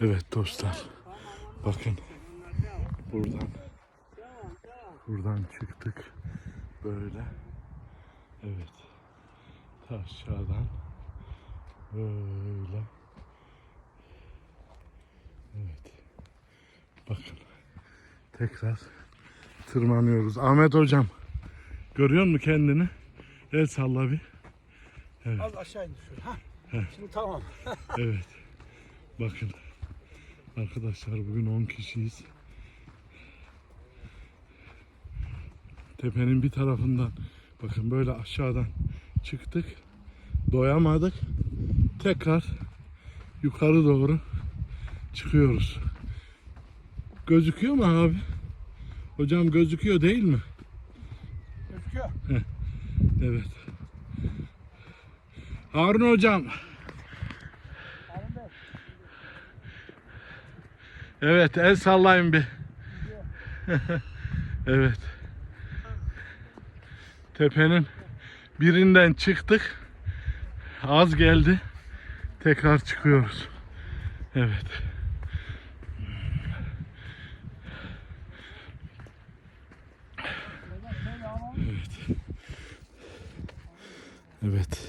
Evet dostlar. Bakın. Buradan buradan çıktık. Böyle. Evet. Ta aşağıdan böyle. Evet. Bakın. Tekrar tırmanıyoruz. Ahmet hocam. Görüyor musun kendini? El salla bir. Az aşağı indir şöyle. Ha. Şimdi tamam. Evet. Bakın. Arkadaşlar bugün 10 kişiyiz. Tepenin bir tarafından bakın böyle aşağıdan çıktık. Doyamadık. Tekrar yukarı doğru çıkıyoruz. Gözüküyor mu abi? Hocam gözüküyor değil mi? Gözüküyor. Evet. Harun hocam. Harun Bey. Evet el sallayın bir. evet. Tepenin birinden çıktık. Az geldi. Tekrar çıkıyoruz. Evet. Evet. Evet.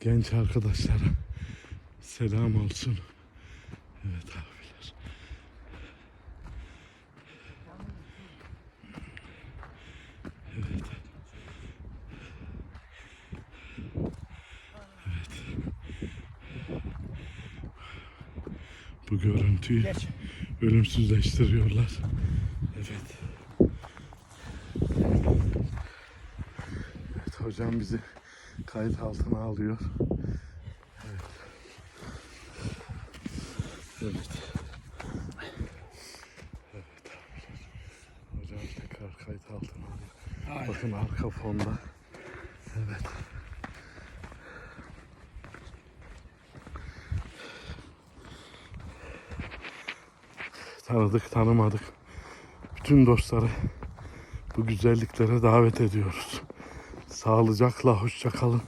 Genç arkadaşlara selam olsun. Evet abiler. Evet. Evet. Bu görüntüyü Geç. ölümsüzleştiriyorlar. Evet. Evet hocam bizi kayıt altına alıyor. Evet. Evet. Evet. Hocam tekrar kayıt altına alıyor. Aynen. Bakın arka fonda. Evet. Tanıdık tanımadık. Bütün dostları bu güzelliklere davet ediyoruz. Sağlıcakla hoşça kalın.